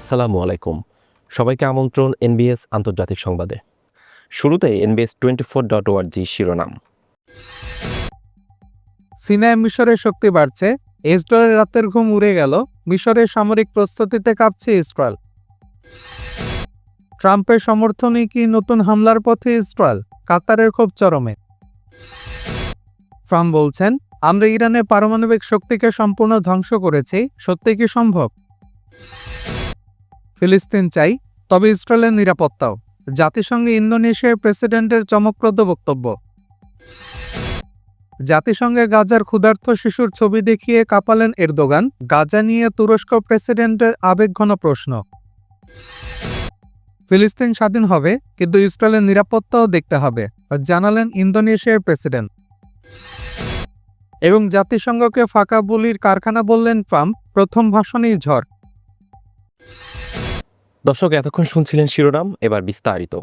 আসসালামু আলাইকুম। সবাইকে আমন্ত্রণ এনবিএস আন্তর্জাতিক সংবাদে। শুরুতে এনবিএস টোয়েন্টি ফোর ডট ওয়ার্জি শিরোনাম। সিনাই মিশরের শক্তি বাড়ছে ইসরায়েলের রাতের ঘুম উড়ে গেল, মিশরের সামরিক প্রস্তুতিতে কাঁপছে ইসরায়েল। ট্রাম্পের সমর্থনে কি নতুন হামলার পথে ইসরায়েল? কাতারের খুব চরমে। ট্রাম্প বলছেন, আমরা ইরানের পারমাণবিক শক্তিকে সম্পূর্ণ ধ্বংস করেছি, সত্যি কি সম্ভব? ফিলিস্তিন চাই, তবে ইসরায়েলের নিরাপত্তাও। জাতিসংঘে ইন্দোনেশিয়ার প্রেসিডেন্টের চমকপ্রদ বক্তব্য। জাতিসংঘে গাজার ক্ষুধার্ত শিশুর ছবি দেখিয়ে কাঁপালেন এরদোগান। গাজা নিয়ে তুরস্ক প্রেসিডেন্টের আবেগঘন প্রশ্ন। ফিলিস্তিন স্বাধীন হবে, কিন্তু ইসরায়েলের নিরাপত্তাও দেখতে হবে, জানালেন ইন্দোনেশিয়ার প্রেসিডেন্ট। এবং জাতিসংঘকে ফাঁকা বলির কারখানা বললেন ট্রাম্প, প্রথম ভাষণেই ঝড়। দর্শক, এতক্ষণ শুনছিলেন শিরোনাম, এবার বিস্তারিত।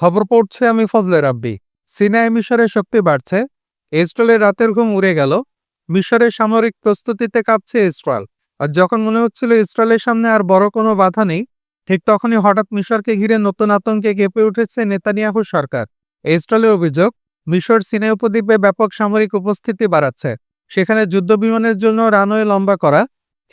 খবর পড়ছে আমি ফজলে রাব্বি। সিনাই মিশরের শক্তি বাড়ছে, ইসরায়েলের রাতের ঘুম উড়ে গেল। মিশরের সামরিক প্রস্তুতিতে কাঁপছে ইসরায়েল। আর যখন মনে হচ্ছিল ইসরায়েলের সামনে আর বড় কোনো বাধা নেই, ঠিক তখনই হঠাৎ মিশরকে ঘিরে নতুন আতঙ্কে কেঁপে উঠেছে নেতানিয়াহু সরকার। ইসরায়েলের অভিযোগ, মিশর সিনাই উপদ্বীপে ব্যাপক সামরিক উপস্থিতি বাড়াচ্ছে। সেখানে যুদ্ধ বিমানের জন্য রানওয়ে লম্বা করা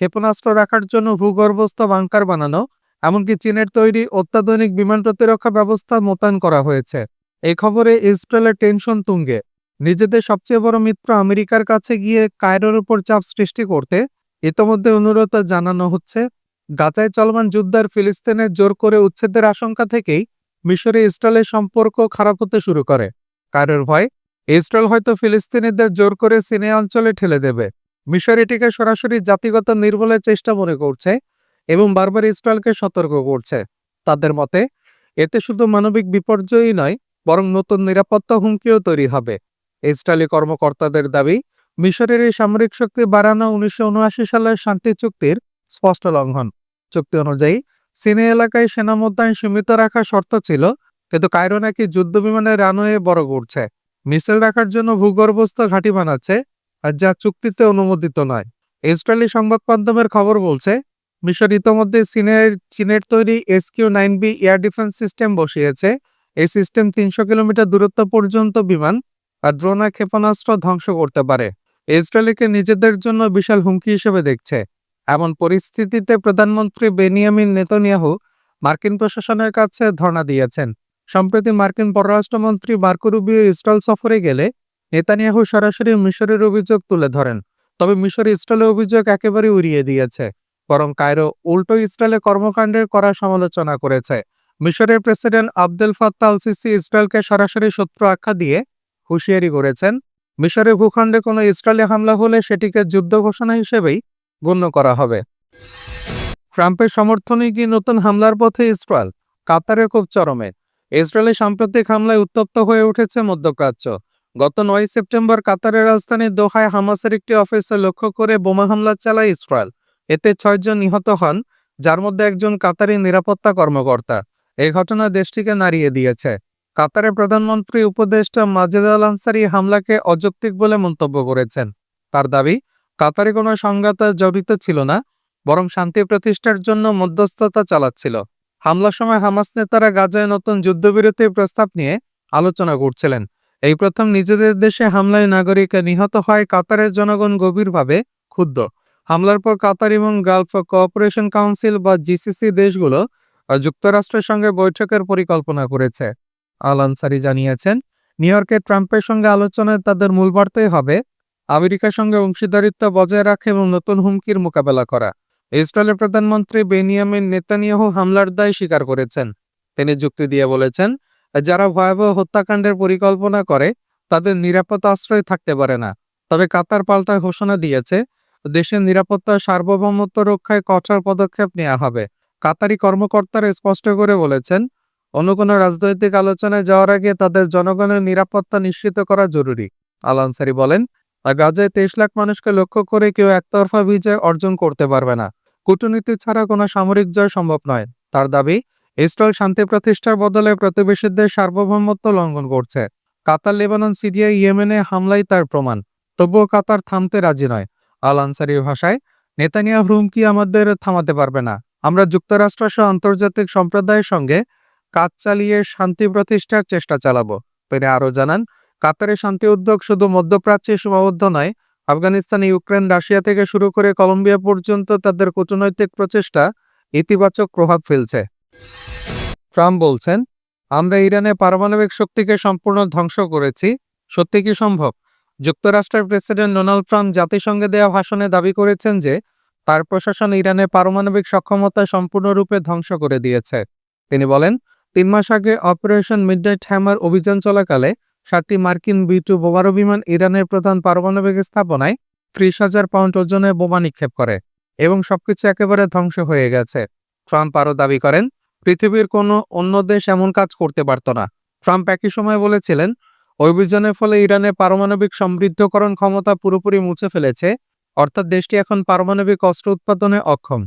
ক্ষেপণাস্ত্র রাখার জন্য ভূগর্ভস্থ বাংকার বানানো, এমনকি চীনের তৈরি অত্যাধুনিক বিমান প্রতিরক্ষা ব্যবস্থা মোতায়েন করা হয়েছে। এই খবরে ইসরায়েলের টেনশন তুঙ্গে। নিজেদের সবচেয়ে বড় মিত্র আমেরিকার কাছে গিয়ে কায়রোর উপর চাপ সৃষ্টি করতে ইতোমধ্যে অনুরোধ জানানো হচ্ছে। গাজায় চলমান যুদ্ধার ফিলিস্তিনের জোর করে উচ্ছেদের আশঙ্কা থেকেই মিশরে ইসরায়েলের সম্পর্ক খারাপ হতে শুরু করে। কায়রোর ভয়, ইসরায়েল হয়তো ফিলিস্তিনিদের জোর করে সিনে অঞ্চলে ঠেলে দেবে। মিশর এটিকে সরাসরি জাতিগত নির্মূলের চেষ্টা মনে করছে এবং বারবার ইসরায়েলকে সতর্ক করছে। তাদের মতে, এতে শুধু মানবিক বিপর্যয়ই নয়, বরং নতুন নিরাপত্তা হুমকিও তৈরি হবে। ইসরায়েলি কর্মকর্তাদের দাবি, মিশরের এই সামরিক শক্তি বাড়ানো উনিশশো সালের শান্তি চুক্তির স্পষ্ট লঙ্ঘন। চুক্তি অনুযায়ী সিনে এলাকায় সেনা মোতায়েন সীমিত রাখার শর্ত ছিল, কিন্তু কায়রো নাকি যুদ্ধ বিমানের রানওয়ে বড় করছে। মিসাইল রাখার জন্য ভূগর্ভস্থ ঘাঁটি বানাচ্ছে যা চুক্তিতে অনুমোদিত নয়। ইসরায়েলি সংবাদ মাধ্যমের খবর বলছে, মিশর ইতোমধ্যে চীনের চীনের তৈরি SQ nine B air defence system বসিয়েছে। এই সিস্টেম তিনশো কিলোমিটার দূরত্ব পর্যন্ত বিমান আর ড্রোন ক্ষেপণাস্ত্র ধ্বংস করতে পারে। ইসরায়েলকে নিজেদের জন্য বিশাল হুমকি হিসেবে দেখছে। এমন পরিস্থিতিতে প্রধানমন্ত্রী বেনিয়ামিন নেতনিয়াহু মার্কিন প্রশাসনের কাছে ধর্ণা দিয়েছেন। সম্প্রতি মার্কিন পররাষ্ট্রমন্ত্রী মার্কো রুবিও ইসরায়েল সফরে গেলে নেতানিয়াহু সরাসরি মিশরের অভিযোগ তুলে ধরেন, তবে মিশর ইসরায়েলের অভিযোগ একেবারে উড়িয়ে দিয়েছে। বরং কায়রো উল্টো ইসরায়েলের কর্মকাণ্ডের করা সমালোচনা করেছে। মিশরের প্রেসিডেন্ট আবদেল ফাত্তা সিসি ইসরায়েলকে সরাসরি শত্রু আখ্যা দিয়ে হুঁশিয়ারি করেছেন মিশরের ভূখণ্ডে কোনো ইসরায়েলি হামলা হলে সেটিকে যুদ্ধ ঘোষণা হিসেবেই গণ্য করা হবে। ট্রাম্পের সমর্থনে কি নতুন হামলার পথে ইসরায়েল? কাতারের খুব চরমে। ইসরায়েলের সাম্প্রতিক হামলায় উত্তপ্ত হয়ে উঠেছে মধ্যপ্রাচ্য। গত নয় সেপ্টেম্বর কাতারের রাজধানী দোহায় হামাসের একটি অফিসে লক্ষ্য করে বোমা হামলা চালায় ইসরায়েল। এতে ছয়জন নিহত হন, যার মধ্যে একজন কাতারি নিরাপত্তা কর্মকর্তা। এই ঘটনা দেশটিকে নাড়িয়ে দিয়েছে। কাতারের প্রধানমন্ত্রী উপদেষ্টা মাজেদ আল আনসারি হামলাকে অযৌক্তিক বলে মন্তব্য করেছেন। তার দাবি, কাতারে কোনো সংঘাত জড়িত ছিল না, বরং শান্তি প্রতিষ্ঠার জন্য মধ্যস্থতা চালাচ্ছিল। হামলার সময় হামাস নেতারা গাজায় নতুন যুদ্ধবিরতির প্রস্তাব নিয়ে আলোচনা করছিলেন। এই প্রথম নিজেদের দেশে হামলায় নাগরিক নিহত হয় কাতারের জনগণ গভীরভাবে ক্ষুব্ধ। হামলার পর কাতার এবং গালফ কোঅপারেশন কাউন্সিল বা জিসিসি দেশগুলো যুক্তরাষ্ট্রের সঙ্গে বৈঠকের পরিকল্পনা করেছে। আল আনসারি জানিয়েছেন, নিউ ইয়র্কে ট্রাম্পের সঙ্গে আলোচনায় তাদের মূল বার্তাই হবে, আমেরিকার সঙ্গে অংশীদারিত্ব বজায় রাখা এবং নতুন হুমকির মোকাবেলা করা। ইসরায়েলের প্রধানমন্ত্রী বেনিয়ামিন নেতানিয়াহু হামলার দায় স্বীকার করেছেন। তিনি যুক্তি দিয়ে বলেছেন যারা ভয়াবহ হত্যাকাণ্ডের পরিকল্পনা করে, তাদের নিরাপদ আশ্রয় থাকতে পারে না। তবে কাতার পাল্টা ঘোষণা দিয়েছে, দেশের নিরাপত্তা সার্বভৌমত্ব রক্ষায় কঠোর পদক্ষেপ নেওয়া হবে। কাতারি কর্মকর্তারা স্পষ্ট করে বলেছেন, অন্য কোনো রাজনৈতিক আলোচনায় যাওয়ার আগে তাদের জনগণের নিরাপত্তা নিশ্চিত করা জরুরি। আল আনসারি বলেন আর গাজায় তেইশ লাখ মানুষকে লক্ষ্য করে কেউ একতরফা বিজয় অর্জন করতে পারবে না। কূটনীতি ছাড়া কোনো সামরিক জয় সম্ভব নয়। তার দাবি ইসরায়েল শান্তি প্রতিষ্ঠার বদলে প্রতিবেশীদের সার্বভৌমত্ব লঙ্ঘন করছে। কাতার, লেবানন, সিরিয়া, ইয়েমেনে হামলাই তার প্রমাণ। তবুও কাতার থামতে রাজি নয়। আল আনসারির ভাষায়, নেতানিয়াহ হুমকি আমাদের থামাতে পারবে না। আমরা যুক্তরাষ্ট্র সহ আন্তর্জাতিক সম্প্রদায়ের সঙ্গে কাজ চালিয়ে শান্তি প্রতিষ্ঠার চেষ্টা চালাবো। তিনি আরও জানান কাতারের শান্তি উদ্যোগ শুধু মধ্যপ্রাচ্যে সীমাবদ্ধ নয়, আফগানিস্তান, ইউক্রেন, রাশিয়া থেকে শুরু করে কলম্বিয়া পর্যন্ত তাদের কূটনৈতিক প্রচেষ্টা ইতিবাচক প্রভাব ফেলছে। ট্রাম্প বলছেন, আমরা ইরানে পারমাণবিক শক্তিকে সম্পূর্ণ ধ্বংস করেছি। সত্যি কি সম্ভব? যুক্তরাষ্ট্রের প্রেসিডেন্ট ডোনাল্ড ট্রাম্প জাতিসংঘে দেওয়া ভাষণে দাবি করেছেন যে, তার প্রশাসন ইরানের পারমাণবিক সক্ষমতা সম্পূর্ণরূপে ধ্বংস করে দিয়েছে। তিনি বলেন, তিন মাস আগে অপারেশন মিডনাইট হ্যামার অভিযান চলাকালে সাতটি মার্কিন বি টু বোমারু বিমান ইরানের প্রধান পারমাণবিক স্থাপনায় ত্রিশ হাজার পাউন্ড ওজনে বোমা নিক্ষেপ করে এবং সবকিছু একেবারে ধ্বংস হয়ে গেছে। ট্রাম্প আরও দাবি করেন পৃথিবীর কোনো অন্য দেশ এমন কাজ করতে পারত না। ট্রাম্প একই সময় বলেছিলেন, অভিযানের ফলে ইরানের পারমাণবিক সমৃদ্ধকরণ ক্ষমতা পুরোপুরি মুছে ফেলেছে, অর্থাৎ দেশটি এখন পারমাণবিক অস্ত্র উৎপাদনে অক্ষম।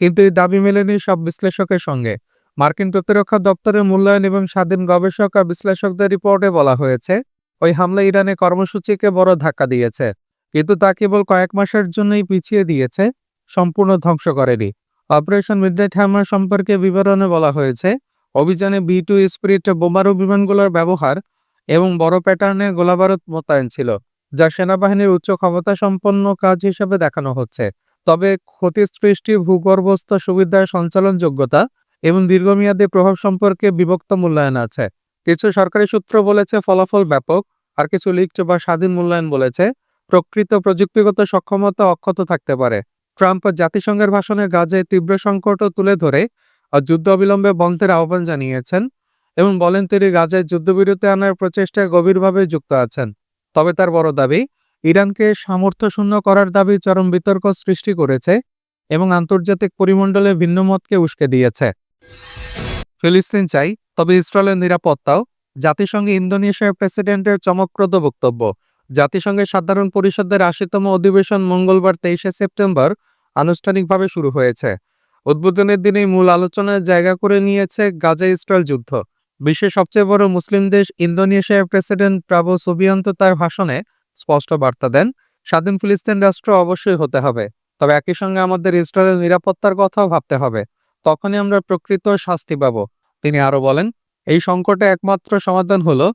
কিন্তু এই দাবি মেলেনি সব বিশ্লেষকের সঙ্গে। মার্কিন প্রতিরক্ষা দপ্তরের মূল্যায়ন এবং স্বাধীন গবেষক আর বিশ্লেষকদের রিপোর্টে বলা হয়েছে, ওই হামলা ইরানে কর্মসূচিকে বড় ধাক্কা দিয়েছে, কিন্তু তা কেবল কয়েক মাসের জন্যই পিছিয়ে দিয়েছে, সম্পূর্ণ ধ্বংস করেনি। অপারেশন মিডনাইট হ্যামার সম্পর্কে বিবরণে বলা হয়েছে, অভিযানে বি টু স্পিরিট বোমারু বিমানগুলোর ব্যবহার এবং বড় প্যাটার্নে গোলাবারুদ মোতায়েন ছিল, যা সেনাবাহিনীর উচ্চ ক্ষমতা সম্পন্ন কাজ হিসেবে দেখানো হচ্ছে। তবে ক্ষতি সৃষ্টি ভূগর্ভস্থ সুবিধার সঞ্চালন যোগ্যতা এবং দীর্ঘমেয়াদী প্রভাব সম্পর্কে বিভক্ত মূল্যায়ন আছে। কিছু সরকারি সূত্র বলেছে, ফলাফল ব্যাপক, আর কিছু লিখট বা স্বাধীন মূল্যায়ন বলেছে, প্রকৃত প্রযুক্তিগত সক্ষমতা অক্ষত থাকতে পারে। ট্রাম্প জাতিসংঘের ভাষণে গাজায় তীব্র সংকটও তুলে ধরে যুদ্ধ অবিলম্বে বন্ধের আহ্বান জানিয়েছেন এবং বলেন তিনি গাজায় যুদ্ধবিরতি আনার প্রচেষ্টায় গভীরভাবে যুক্ত আছেন। তবে তার বড় দাবি, ইরানকে সামর্থ্য শূন্য করার দাবি চরম বিতর্ক সৃষ্টি করেছে এবং আন্তর্জাতিক পরিমণ্ডলে ভিন্ন মতকে উস্কে দিয়েছে। ফিলিস্তিন চাই, তবে ইসরায়েলের নিরাপত্তাও জাতিসংঘে ইন্দোনেশিয়ার প্রেসিডেন্টের চমকপ্রদ বক্তব্য। জাতিসংঘের সাধারণ পরিষদের আশিতম অধিবেশন মঙ্গলবার তেইশে সেপ্টেম্বর আনুষ্ঠানিকভাবে শুরু হয়েছে। উদ্বোধনের দিনেই মূল আলোচনায় জায়গা করে নিয়েছে গাজা ইসরায়েল যুদ্ধ। বিশ্বের সবচেয়ে বড় মুসলিম দেশ ইন্দোনেশিয়ার প্রেসিডেন্ট প্রাবো সুবিয়ান্ত তার ভাষণে স্পষ্ট বার্তা দেন, স্বাধীন ফিলিস্তিন রাষ্ট্র অবশ্যই হতে হবে। তবে একই সঙ্গে আমাদের ইসরায়েলের নিরাপত্তার কথাও ভাবতে হবে। তখনই আমরা প্রকৃত শাস্তি পাব। তিনি আরও বলেন, এই সংকটে একমাত্র সমাধান হলো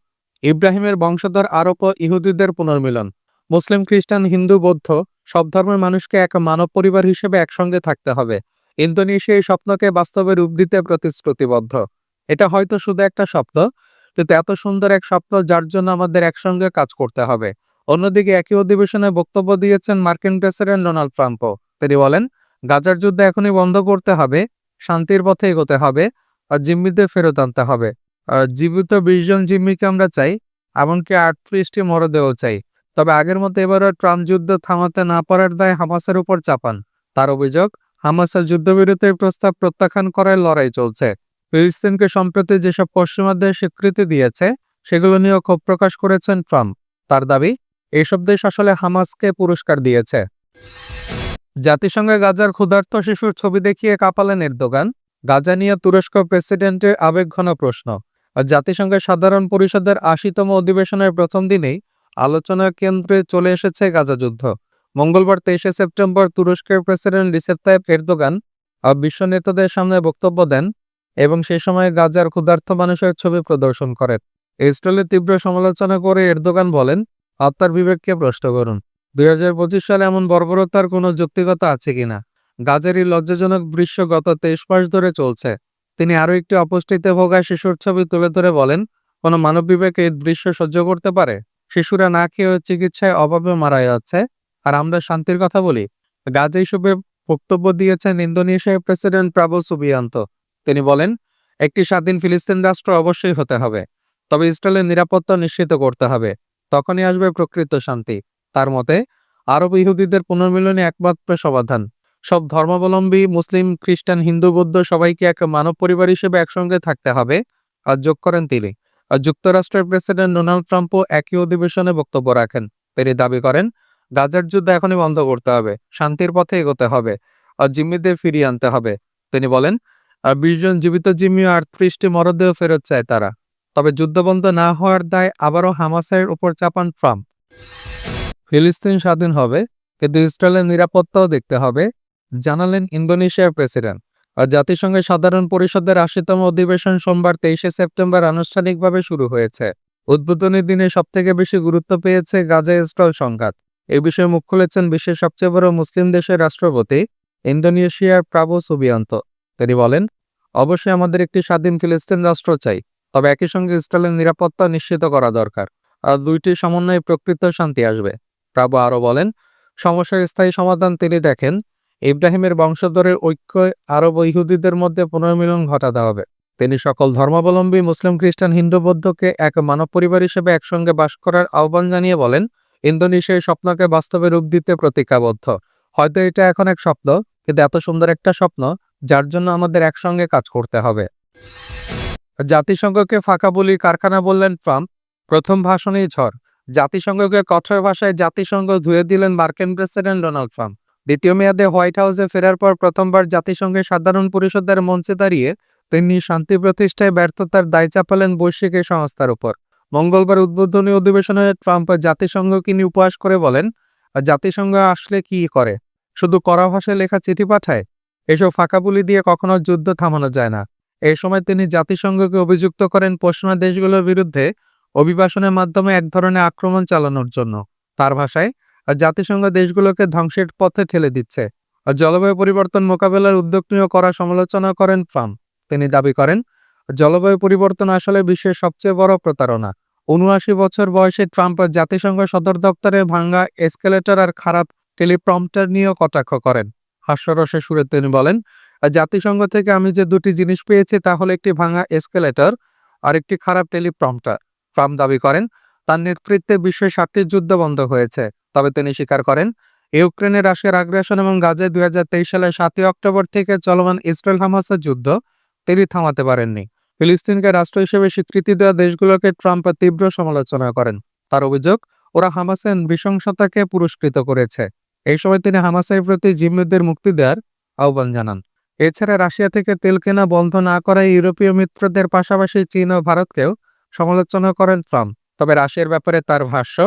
ইব্রাহিমের বংশধর আরব ও ইহুদিদের পুনর্মিলন। মুসলিম, খ্রিস্টান, হিন্দু, বৌদ্ধ সব ধর্মের মানুষকে এক মানব পরিবার হিসেবে একসঙ্গে থাকতে হবে। ইন্দোনেশিয়া এই স্বপ্নকে বাস্তবে রূপ দিতে প্রতিশ্রুতিবদ্ধ। এটা হয়তো শুধু একটা স্বপ্ন, কিন্তু এত সুন্দর এক স্বপ্ন যার জন্য আমাদের একসঙ্গে কাজ করতে হবে। অন্যদিকে একই অধিবেশনে বক্তব্য দিয়েছেন মার্কিন প্রেসিডেন্ট ডোনাল্ড ট্রাম্পও। তিনি বলেন, গাজার যুদ্ধ এখনই বন্ধ করতে হবে, শান্তির পথে এগোতে হবে আর জিম্মিদের ফেরত আনতে হবে। জীবিত বিশ জন জিম্মিকে আমরা চাই, এমনকি আটত্রিশটি মরদেহ চাই। তবে আগের মতো এবারও ট্রাম্প যুদ্ধ থামাতে না পারার দায় হামাসের উপর চাপান। তার অভিযোগ, হামাসের যুদ্ধবিরতির প্রস্তাব প্রত্যাখ্যান করায় লড়াই চলছে। ফিলিস্তিনকে সম্প্রতি যেসব পশ্চিমা দেশ স্বীকৃতি দিয়েছে, সেগুলো নিয়েও ক্ষোভ প্রকাশ করেছেন ট্রাম্প। তার দাবি, এসব দেশ আসলে হামাসকে পুরস্কার দিয়েছে। জাতিসংঘে গাজার ক্ষুধার্ত শিশুর ছবি দেখিয়ে কাঁপালেন এরদোগান। গাজা নিয়ে তুরস্ক প্রেসিডেন্টের আবেগঘন প্রশ্ন। জাতিসংঘের সাধারণ পরিষদের আশিতম অধিবেশনের প্রথম দিনেই আলোচনা কেন্দ্রে চলে এসেছে গাজা যুদ্ধ। মঙ্গলবার তেইশে সেপ্টেম্বর তুরস্কের প্রেসিডেন্ট রিসেপ তাইপ এরদোগান বিশ্ব নেতাদের সামনে বক্তব্য দেন এবং সে সময় গাজার ক্ষুধার্ত মানুষের ছবি প্রদর্শন করেন। ইসরায়েলের তীব্র সমালোচনা করে এরদোগান বলেন, আত্মার বিবেককে প্রশ্ন করুন। দুই হাজার পঁচিশ সালে এমন বর্বরতার কোনো যৌক্তিকতা আছে কিনা? গাজারই লজ্জাজনক দৃশ্য গত তেইশ মাস ধরে চলছে। তিনি আরও একটি অপুষ্টিতে ভোগা শিশুর ছবি তুলে ধরে বলেন, কোনো মানব বিবেক এই দৃশ্য সহ্য করতে পারে। শিশুরা না খেয়ে চিকিৎসায় অভাবে মারা যাচ্ছে। আর আমরা শান্তির কথা বলি। গাজে হিসেবে বক্তব্য দিয়েছেন ইন্দোনেশিয়ার প্রেসিডেন্ট প্রাবো সুবিয়ান্ত। তিনি বলেন, একটি স্বাধীন ফিলিস্তিন রাষ্ট্র অবশ্যই হতে হবে। তবে ইসরায়েলের নিরাপত্তা নিশ্চিত করতে হবে। তখনই আসবে প্রকৃত শান্তি। তার মতে, আরব ইহুদিদের পুনর্মিলনে একমাত্র সমাধান। সব ধর্মাবলম্বী, মুসলিম, খ্রিস্টান, হিন্দু, বৌদ্ধ সবাইকে এক মানব পরিবার হিসেবে একসঙ্গে থাকতে হবে। আর যোগ করেন তিনি। আর যুক্তরাষ্ট্রের প্রেসিডেন্ট ডোনাল্ড ট্রাম্পও একই অধিবেশনে বক্তব্য রাখেন। তিনি দাবি করেন, গাজার যুদ্ধ এখনই বন্ধ করতে হবে, শান্তির পথে এগোতে হবে, আর জিম্মিদের ফিরিয়ে আনতে হবে। তিনি বলেন, আর বিশ জন জীবিত জিম্মি ও আটত্রিশটি মরদেহ ফেরত চায় তারা। তবে যুদ্ধবন্ধ না হওয়ার দায় আবারও হামাসের উপর চাপান ট্রাম্প। ফিলিস্তিন স্বাধীন হবে, কিন্তু ইসরায়েলের নিরাপত্তাও দেখতে হবে। জানালেন ইন্দোনেশিয়ার প্রেসিডেন্ট। জাতিসংঘের সাধারণ পরিষদের আশিতম অধিবেশন সোমবার তেইশে সেপ্টেম্বর আনুষ্ঠানিকভাবে শুরু হয়েছে। উদ্বোধনী দিনে সবথেকে বেশি গুরুত্ব পেয়েছে গাজা ইসরায়েল সংঘাত। এ বিষয়ে মুখ খুলেছেন বিশ্বের সবচেয়ে বড় মুসলিম দেশের রাষ্ট্রপতি ইন্দোনেশিয়ার প্রাবো সুবিয়ান্ত। তিনি বলেন, অবশ্যই আমাদের একটি স্বাধীন ফিলিস্তিন রাষ্ট্র চাই, তবে একই সঙ্গে ইসরায়েলের নিরাপত্তা নিশ্চিত করা দরকার, আর দুইটি সমন্বয়ে প্রকৃত শান্তি আসবে। প্রাবো আরও বলেন, সমস্যার স্থায়ী সমাধান তিনি দেখেন ইব্রাহিমের বংশধরের ঐক্য আরব ইহুদিদের মধ্যে পুনর্মিলন ঘটাতে হবে। তিনি সকল ধর্মাবলম্বী মুসলিম, খ্রিস্টান, হিন্দু, বৌদ্ধকে এক মানব পরিবার হিসেবে একসঙ্গে বাস করার আহ্বান জানিয়ে বলেন ইন্দোনেশিয়ার স্বপ্নকে বাস্তবে রূপ দিতে প্রতিজ্ঞাবদ্ধ। হয়তো এটা এখন এক স্বপ্ন, কিন্তু এত সুন্দর একটা স্বপ্ন, যার জন্য আমাদের একসঙ্গে কাজ করতে হবে। জাতিসংঘকে ফাঁকা বলি কারখানা বললেন ট্রাম্প। প্রথম ভাষণেই ঝড়। জাতিসংঘকে কঠোর ভাষায় জাতিসংঘ ধুয়ে দিলেন মার্কিন প্রেসিডেন্ট ডোনাল্ড ট্রাম্প। দ্বিতীয় মেয়াদে হোয়াইট হাউসে ফেরার পর প্রথমবার জাতিসংঘের সাধারণ পরিষদের মঞ্চে দাঁড়িয়ে তিনি শান্তি প্রতিষ্ঠায় ব্যর্থতার দায় চাপালেন বৈশ্বিক এই সংস্থার উপর। মঙ্গলবার উদ্বোধনী অধিবেশনে ট্রাম্প জাতিসংঘকে নিয়ে উপহাস করে বলেন, জাতিসংঘ আসলে কি করে? শুধু কড়া ভাষায় লেখা চিঠি পাঠায়? এসব ফাঁকাবুলি দিয়ে কখনো যুদ্ধ থামানো যায় না। এই সময় তিনি জাতিসংঘকে অভিযুক্ত করেন পশ্চিমা দেশগুলোর বিরুদ্ধে অভিবাসনের মাধ্যমে এক ধরনের আক্রমণ চালানোর জন্য। তার ভাষায় জাতিসংঘ দেশগুলোকে ধ্বংসের পথে ঠেলে দিচ্ছে। আর জলবায়ু পরিবর্তন মোকাবেলার উদ্যোগ নিয়েও করা সমালোচনা করেন ট্রাম্প। তিনি দাবি করেন, জলবায়ু পরিবর্তন আসলে বিশ্বের সবচেয়ে বড় প্রতারণা। উনআশি বছর বয়সে ট্রাম্প জাতিসংঘ সদর দপ্তরে ভাঙ্গা এসকেলেটর আর খারাপ টেলিপ্রম্পটার নিয়েও কটাক্ষ করেন। হাস্যরসে সুরে তিনি বলেন জাতিসংঘ থেকে আমি যে দুটি জিনিস পেয়েছি, তা হলো একটি ভাঙা এসকেলেটর আর একটি খারাপ টেলিপ্রম্পটার। ট্রাম্প দাবি করেন তার নেতৃত্বে বিশ্বের সাতটি যুদ্ধ বন্ধ হয়েছে। তবে তিনি স্বীকার করেন ইউক্রেনের রাশিয়ার আগ্রাসন এবং গাজায় দুই হাজার তেইশ সালের সাতই অক্টোবর থেকে চলমান ইসরায়েল হামাসের যুদ্ধ তিনি থামাতে পারেননি। ফিলিস্তিনকে রাষ্ট্র হিসেবে স্বীকৃতি দেওয়া দেশগুলোকে ট্রাম্প তীব্র সমালোচনা করেন। তার অভিযোগ, ওরা হামাসের নৃশংসতাকে পুরস্কৃত করেছে। এই সময় তিনি হামাসের প্রতি জিম্মিদের মুক্তি দেওয়ার আহ্বান জানান। এছাড়া রাশিয়া থেকে তেল কেনা বন্ধ না করায় ইউরোপীয় মিত্রদের পাশাপাশি চীন ও ভারতকেও সমালোচনা করেন ট্রাম্প। তবে রাশিয়ার ব্যাপারে তার ভাষ্য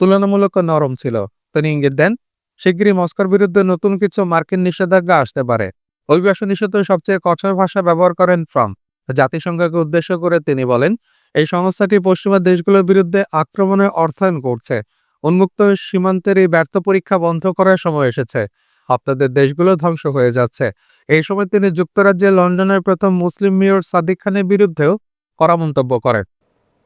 তুলনামূলক নরম ছিল। তিনি ইঙ্গিত দেন, শিগগিরই মস্কোর বিরুদ্ধে নতুন কিছু মার্কিন নিষেধাজ্ঞা আসতে পারে। অভিবাসন নিষেধ সবচেয়ে কঠোর ভাষা ব্যবহার করেন ট্রাম্প। জাতিসংঘকে উদ্দেশ্য করে তিনি বলেন, এই সংস্থাটি পশ্চিমা দেশগুলোর বিরুদ্ধে আক্রমণে অর্থায়ন করছে। উন্মুক্ত সীমান্তের এই ব্যর্থ পরীক্ষা বন্ধ করার সময় এসেছে। আপনাদের দেশগুলো ধ্বংস হয়ে যাচ্ছে। এই সময় তিনি যুক্তরাজ্যে লন্ডনের প্রথম মুসলিম মেয়র সাদিক খানের বিরুদ্ধেও কড়া মন্তব্য করেন।